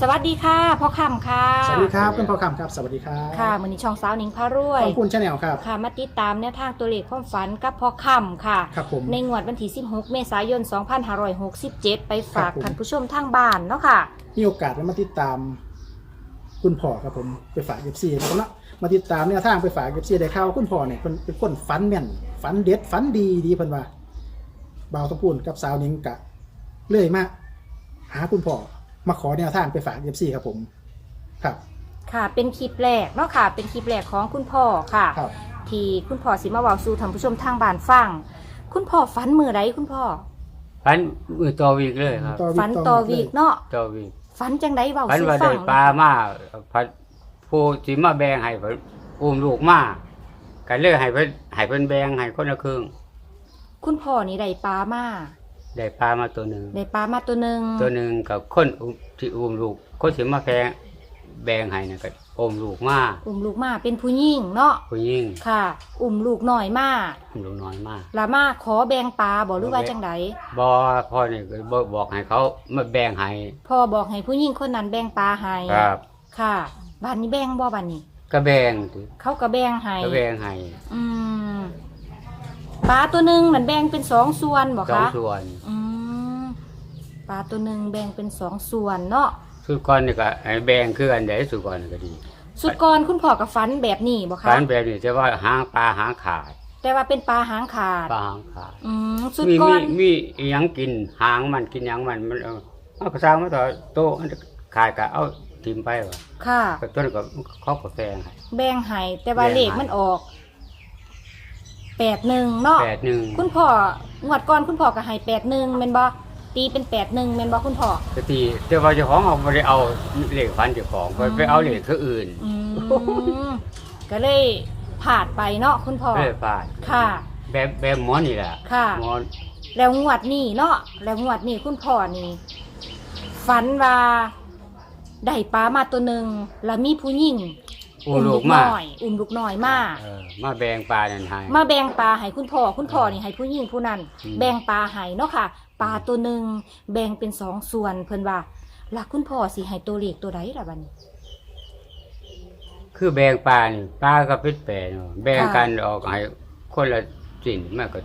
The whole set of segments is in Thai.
สวัสดีค่ะพ่อคำค่ะสวัสดีครับคุณพ่อคำครับ สวัสดีครับค่ะมือนี้ช่องสาวหนิงพารวยขอบคุณชาแนลครับค่ะมาติดตามแนวทางตัวเลขความฝันกับพ่อคำค่ะครับผมในงวดวันที่ 16 เมษายน 2567 ไปฝากครับผมท่านผู้ชมทางบ้านเนาะค่ะมีโอกาสได้มาติดตาม คุณพ่อครับผมไปฝากเอฟซีนะครับเนาะมาติดตามแนวทางไปฝากเอฟซีได้ข่าวว่าคุณพ่อเนี่ยเป็นเป็นคนฝันแม่นฝันเด็ดฝันดีดีเพิ่นว่าบ่าวตะพูนกับสาวนิงกะเลื่อยมาหาคุณพ่อ มาขอแนวทางไปฝากเอฟซีครับผม ครับ ค่ะ เป็นคลิปแรกเนาะค่ะ เป็นคลิปแรกของคุณพ่อค่ะ ครับ ที่คุณพ่อสิมาเว้าสู่ท่านผู้ชมทางบ้านฟัง คุณพ่อฝันมือไรคุณพ่อ พันมือต่อวีกเลยครับฝันต่อวีกเนาะ ต่อวีกฝันจังไดเว้าพันสู่ว่าฟัได้งปลามาพันผู้สิมาแบ่งให้เพิ่นอุ้มลูกมาก็เลยให้เพิ่นให้เพิ่นแบ่งให้คนละครึ่งคุณพ่อนี่ได้ปลามา ได้ปลามาตัวหนึงได้ปลามาตัวหนึ่งตัวหนึงกับคนอุ้มที่อุ้มลูกคนสิมาแพงแบ่งให้น่ะก็อุ้มลูกมาอุ้มลูกมาเป็นผู้หญิงเนาะผู้หญิงค่ะ อุ้มลูกหน่อยมาอุ้มลูกน้อยมาลามาขอแบ่งปลาบอกหรือว่าจังไดบ่พ่อนี่ก็บอกบอกให้เขามาแบ่งให้พ่อบอกให้ผู้หญิงคนนั้นแบ่งปลาให้ครับ ค่ะบ้านนี้แบ่งบ่บ้านนี้ก็แบ่งสิเขาก็แบ่งให้ก็แบ่งให้อืม ปลาตัวหนึ่งมันแบ่งเป็นสองส่วนบอกสองคะส่วนอืมปลาตัวหนึ่งแบ่งเป็นสองส่วนเนาะสุดก่อนนี่ก็ให้แบ่งคืออันใดสุดก่อนก็ดีสุดก่อนคุณพ่อกับฟันแบบนี้บอกกาคะรแบบนี้จะว่าหางปลาหางขาดแต่ว่าเป็นปลาหางขาดปลาหางขาดอืมสุดมีก่อมีนมีอิหยังกินหางมันกินหยังมันมันเอาเอากระซังมาต่อโตะอันขาดก็เอาทิมไปวะค่ะ ก็ต้นก็เขาก็แฟงให้ แบ่งให้แต่ว่าแบ่งให้เลขมันออก แปดหนึ่งเนาะแปดหนึ่งคุณพ่องวดก่อนคุณพ่อก็ให้แปดหนึ่งเป็นบ่ตีเป็นแปดหนึ่งเป็นบ่คุณพ่อก็ตีแต่ว่าเจ้าของเอาไม่ได้เอาเหล็กฟันเจ้าของไปไปเอาเหล็กคืออื่นอืมก็เลยผ่านไปเนาะคุณพ่อเลยฟาดค่ะ แบบแบบหมอนี่แหละค่ะ หมอแล้วงวดนี้เนาะแล้วงวดนี้คุณพ่อนี่ฝันว่าได้ปลามาตัวหนึ่งแล้วมีผู้หญิง อุ้มลูกมา น้อยอุ้มลูกน้อยมาเออมาแบ่งปลานั่นให้ มาแบ่งปลาให้คุณพ่อคุณพ่อนี่ให้ผู้หญิงผู้นั้นอืม แบ่งปลาให้เนาะค่ะปลาตัวหนึ่งแบ่งเป็นสองส่วนเพิ่นว่าหลักคุณพ่อสิให้ตัวเลขตัวใดล่ะบัดนี้ คือแบ่งปลานี่ปลาก็เป็นแปดเนาะแบ่งค่ะ กันออกให้คนละสิ่งมากก็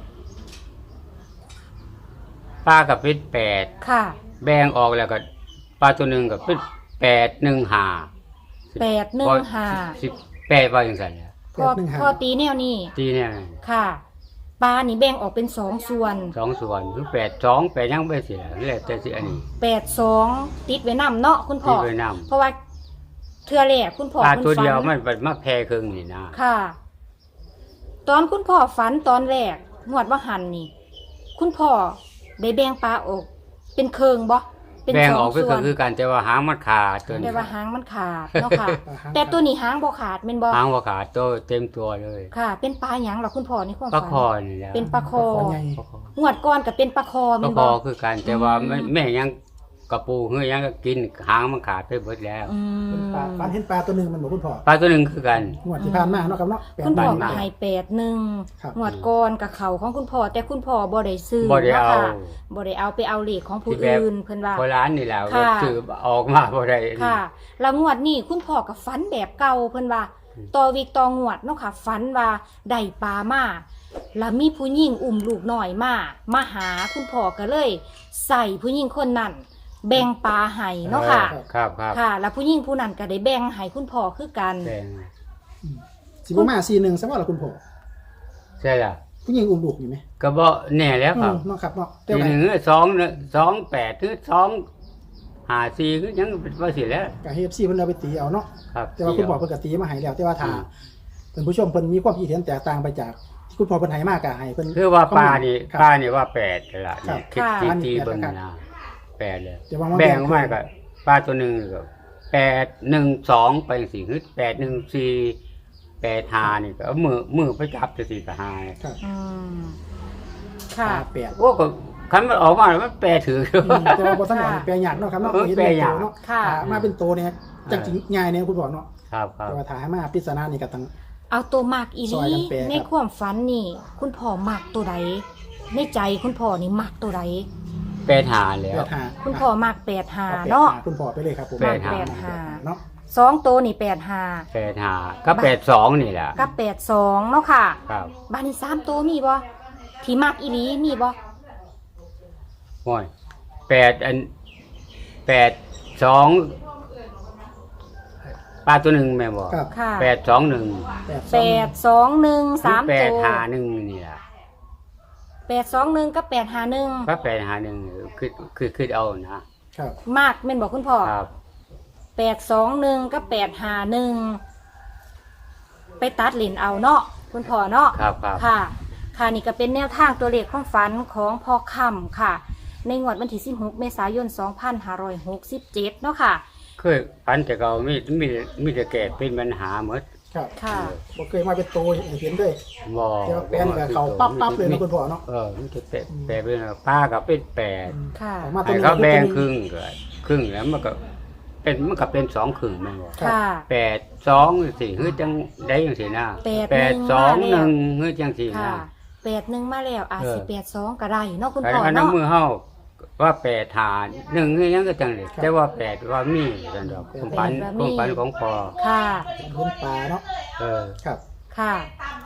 ปลาก็เป็นแปดค่ะ แบ่งออกแล้วก็ปลาตัวหนึ่งก็เป็นแปดหนึ่งหา แปดหนึ่งห้าสิบแปดว่าอย่างไรเนี่ยพอแปดหนึ่งห้า พอตีแนวนี้ตีเนี่ยค่ะปลานี่แบ่งออกเป็นสองส่วนสองส่วนคือแปดสองแปดยังไม่เสียแล้วแต่สิอันนี้ แปดสองติดไว้นำเนาะคุณพ่ที่อไปนเพราะว่าเทือแรกคุณพ่อำปลาคุณตัวเดียวฝัมันมันมาแพร่ครึ่งนี่นะค่ะ ตอนคุณพ่อฝันตอนแรกงวดว่าหันนี่ คุณพ่อได้แบ่งปลาออก เป็นเคิงบ่ เป็นแบ่งสอองอกก็ส่วนคือกันแต่ว่าหางมันขาดตัวแต่นี้ว่าหางมันขาดเนาะค่ะอ่าฮะแต่ตัวนี้หางบ่ขาดเป็นบ่หางว่าขาดตัวเต็มตัวเลยค่ะ เป็นปลาหยังเหรอคุณพ่อในความปลาฝัน คอนี่แหละเป็นปลาคอ ปลาใหญ่ปลาคองวดก่อนก็เป็นปลาคอปเป็ลานคบ่ อคือกันแต่ว่าอืม แม่แม่ยัง กระปูเฮือยังก็กินหางมันขาดไปหมดแล้วอืเป็นมปลาฝันเห็นปลาตัวหนึ่งมันบอกคุณพ่อปลาตัวหนึ่งคือกัน งวดที่ผ่านมาเนาะครับเนาะแปดคุณพ่อใบก็ให้แปดหนึ่งครับงวดก่อนกับเขาของคุณพ่อแต่คุณพ่อบ่ได้ซื้อบ่ได้เอา นะค่ะบ่ได้เอาไปเอาเลขของผู้ที่แบบอื่นเพิ่นว่าโบราณนี่แหละค่ะซื้อออกมาบ่ได้ ค่ะแล้วงวดนี้คุณพ่อกับฝันแบบเก่าเพิ่นว่าอืม ต่อวิกต่องวดเนาะค่ะฝันว่าได้ปลามาแล้วมีผู้หญิงอุ้มลูกน้อยมามาหาคุณพ่อก็เลย ใส่ผู้หญิงคนนั้น แบ่งปลาให้เนาะค่ะออครับครับค่ะ แล้วผู้หญิงผู้นั้นก็ได้แบ่งให้คุณพ่อคือกันแบ่งสิบมาสี่หนึ่งสมว่าเราคุณพ่อใช่ล่ะผู้หญิงอุ้มลูกอยู่ไหมก็บ่แน่แล้วครับอืมเนาะครับเนาะเท่าทีไหร่หนึ่งสองเนี่ยสองแปดหรือสองห้าสี่คือยังว่าสิแล้วกับเฮฟซีเพิ่นเอาไปตีเอาเนาะครับแต่ว่าคุณพ่อเพิ่นก็ตีมาให้แล้วแต่ว่าถ้าอืมเพิ่นผู้ชมเพิ่นมีความคิดเห็นแตกต่างไปจากที่คุณพ่อเพิ่นให้มากก็ให้เพิ่น คือว่าปลานี่ครับปลานี่ว่าแปดละครันี่บคิดค่ะคิดอันนี้ตีแปดเบิ่งแล้วนะ แปดเลยแต่ว่ามาแบ่งแบ่งไม่ก็ปลาตัวหนึ่งก็แปดหนึ่งสองไปสี่คือแปดหนึ่งสี่แปดหานี่ก็เอามือมือไปจับจะสี่กับหาเนี่ยครับอืมปค่ะลาแปดโอ้ก็คันมันออกมาแล้วมันแปรถืออืมแต่ว่าบ่ทันหวานแปลยากเนาะครับเนาะเออเห็นแปลเป็นยากตัวเนาะค่ะอ่ามาเป็นตัวเนี่ยจังจริงง่ายเนี่ยคุณพ่อเนาะครับครับ แต่ว่าถ่ายมาปริศนานี่ก็ต้องเอาตัวมากอีหซอยลีกันแปลครับ ในความฝันนี่ คุณพ่อมักตัวใดในใจคุณพ่อนี่มักตัวใด แปดหาแล้แปว ดห้าคุณพ่อมากแปดหาอแปดเนาะห้คุณพ่อไปเลยครับผมแปดห้าแปดห้าเนาะสองตัวนี่แปดหาแปดหาก็แปดสองนี่แหละกับแปดสองเนาะค่ะ ครับบ้านนี้สามตัวมีบ่ที่มากอีหลีมีบ่โอ้ยแปดอันแปดสองปลาตัวหนึ่งแม่บอกครับค่ะแปดสองหนึ่งแปดแปดสองหนึ่งสามแปตัดวหาหนึ่งนี่แหละ แปดสองหนึ่งกับแปดหาหนึ่งก็แปดหาหนึ่งคือคือคือเอานะครับมากแม่นบอกคุณพ่อครับแปดสองหนึ่งกับแปดหาหนึ่งไปตัดเหรียญเอาเนาะคุณพ่อเนาะครับครับค่ะ ค่ะนี่ก็เป็นแนวทางตัวเลขความฝันของพ่อค่ำค่ะ ในงวดวันที่16เมษายน 2567 เนาะค่ะ เคยพันแต่เรามีมีมีแต่แก่เป็นปัญหาหมด ครับค่ะ บ่เคยมาเป็นโตอย่างเห็นเลยบ่เดี๋ยวแปนกับเขาปั๊บปั๊บเลยนะคุณพ่อเนาะ เออมันจะแปดแปดเป็นป้ากับเป็นแปดค่ะ ออกมาตัไอ้วนี้เขาแบ่งตัวครึ่นี้งก็ครึ่งแล้วมันก็ เป็นมันก็เป็นสองครึ่งแม่นบ่ครับค่ะ แปดสองสี่เฮ้ยจังได้จังสี่นะแปดแปดหนึ่งสองมาหแล้วนึ่งเฮ้ยจังสี่ค่ะนะ แปดหนึ่งมาแล้วอาจเออ สิแปดสองก็ได้เนาะคุณไอ้พ่ออันนั้นเนาะมือเฮา ว่าแปดฐานหนึ่งเฮ้ยยังก็จังเลยแต่ว่าแปดว่ามีจังดอกความฝันความฝันของพ่อค่ะเห็นปลาเนาะเออ ครับ ค่ะ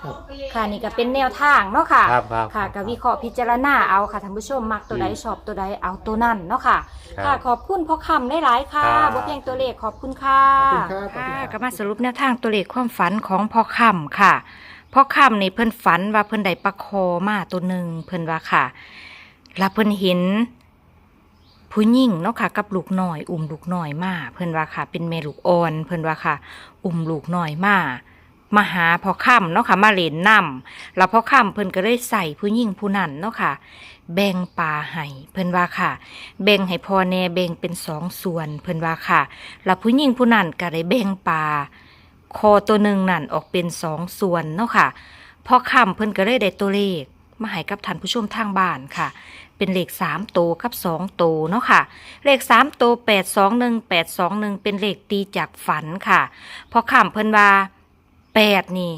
ครับ ค่ะนี่ก็เป็นแนวทางเนาะค่ะ ครับครับค่ะก็วิเคราะห์พิจารณาเอาค่ะท่านผู้ชมมักตัวใดอืมชอบตัวใดเอาตัวนั่นเนาะค่ะ ครับค่ะขอบคุณพ่อคำได้หลายๆค่ะครับ บ่เพียงตัวเลขขอบคุณค่ะ ขอบคุณครับขอบคุณครับก็มาสรุปแนวทางตัวเลขความฝันของพ่อคำค่ะพ่อคำนี่เพิ่นฝันว่าเพิ่นได้ปลาคอมาตัวหนึ่งเพิ่นว่าค่ะแล้วเพิ่นเห็น ผู้หญิงเนาะค่ะกับลูกน้อย อุ้มลูกน้อยมาเพิ่นว่าค่ะ เป็นแม่ลูกอ่อน เพิ่นว่าค่ะ อุ้มลูกน้อยมามาหาพ่อค่ำเนาะค่ะมาเล่นน้ำแล้วพ่อค่ำเพิ่นก็เลยใส่ผู้หญิงผู้นั้นเนาะค่ะ แบ่งปลาให้เพิ่นว่าค่ะ แบ่งให้พ่อแน่แบ่งเป็นสองส่วน เพิ่นว่าค่ะ แล้วผู้หญิงผู้นั้นก็ได้แบ่งปลาคอตัวหนึ่งนั่นออกเป็นสองส่วนเนาะค่ะพ่อค่ำเพิ่นก็เลยได้ตัวเลขมาให้กับท่านผู้ชมทางบ้านค่ะ เป็นเลขสามโตวกับสองโตวเนาะค่ะ เลขสามโตแปดสองหนึ่งแปดสองหนึ่งเป็นเลขตีจากฝันค่ะ พอข้ามเพิ่นว่าแปดนี่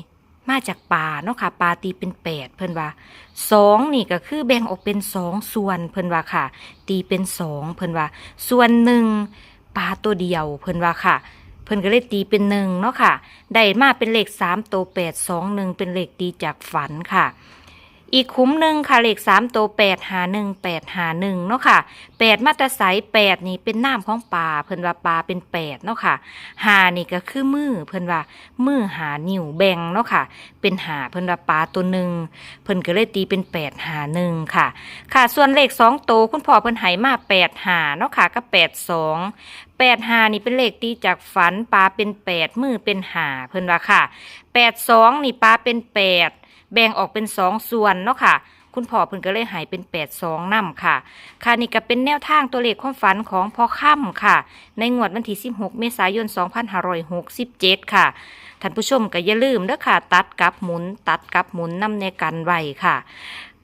มาจากป่าเนาะค่ะปลาตีเป็นแปดเพิ่นว่าสองนี่ก็คือแบ่งออกเป็นสองส่วนเพิ่นว่าค่ะ ตีเป็นสองเพิ่นว่า ส่วนหนึ่งปลาตัวเดียวเพิ่นว่าค่ะเพิ่นก็เลยตีเป็นหนึ่งเนาะค่ะ ได้มาเป็นเลขสามโตแปดสองหนึ่งเป็นเลขตีจากฝันค่ะ อีกคุ้มหนึ่งค่ะเลขสามโตแปดหาหนึ่งแปดหาหนึ่งเนาะค่ะแปดมาตรสายแปดนี่เป็นน้ำของปลาเพิ่นว่าปลาเป็นแปดเนาะค่ะหานี่ก็คือมือเพิ่นว่ามือหานิ้วแบงเนาะค่ะ เป็นหาเพิ่นว่าปลาตัวหนึ่งเพิ่นก็เลยตีเป็นแปดหาหนึ่งค่ะ ค่ะส่วนเลขสองโตวคุณพ่อเพิ่นหายมาแปดหาเนาะค่ะก็แปดสองแปดหานี่เป็นเลขตีจากฝันปลาเป็นแปดมือเป็นหาเพิ่นว่าค่ะแปดสองนี่ปลาเป็นแปด แบ่งออกเป็นสองส่วนเนาะค่ะ คุณพ่อเพิ่นก็เลยหายเป็นแปดสองนำค่ะ ค่ะนี่ก็เป็นแนวทางตัวเลขความฝันของพ่อค่ำค่ะ ในงวดวันที่16 เมษายน 2567 ค่ะท่านผู้ชมก็อย่าลืมเด้อค่ะ ตัดกับหมุน ตัดกับหมุนนำในกันไว้ค่ะ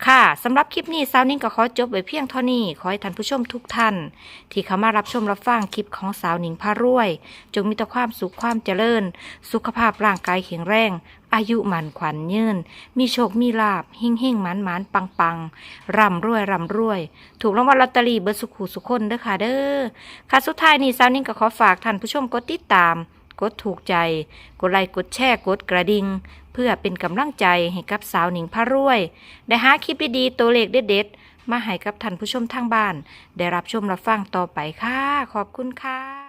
ค่ะสำหรับคลิปนี้สาวนิ่งก็ขอจบไว้เพียงเท่านี้ ขอให้ท่านผู้ชมทุกท่าน ที่เข้ามารับชมรับฟังคลิปของสาวนิ่งพารวย จงมีแต่ความสุขความเจริญ สุขภาพร่างกายแข็งแรง อายุหมันขวัญยืน มีโชคมีลาบเฮ่งเฮ่งมันมันปังปังร่ำรวยร่ำรวย ถูกรางวัลลอตเตอรี่เบอร์สุขูสุขคนเด้อค่ะเด้อค่ะสุดท้ายนี้สาวนิ่งก็ขอฝากท่านผู้ชมกดติดตาม กดถูกใจ กดไลค์กดแชร์กดกระดิ่ง เพื่อเป็นกำลังใจให้กับสาวหนิงพารวย ได้หาคลิปดีๆตัวเลขเด็ดๆมาให้กับท่านผู้ชมทางบ้าน ได้รับชมรับฟังต่อไปค่ะ ขอบคุณค่ะ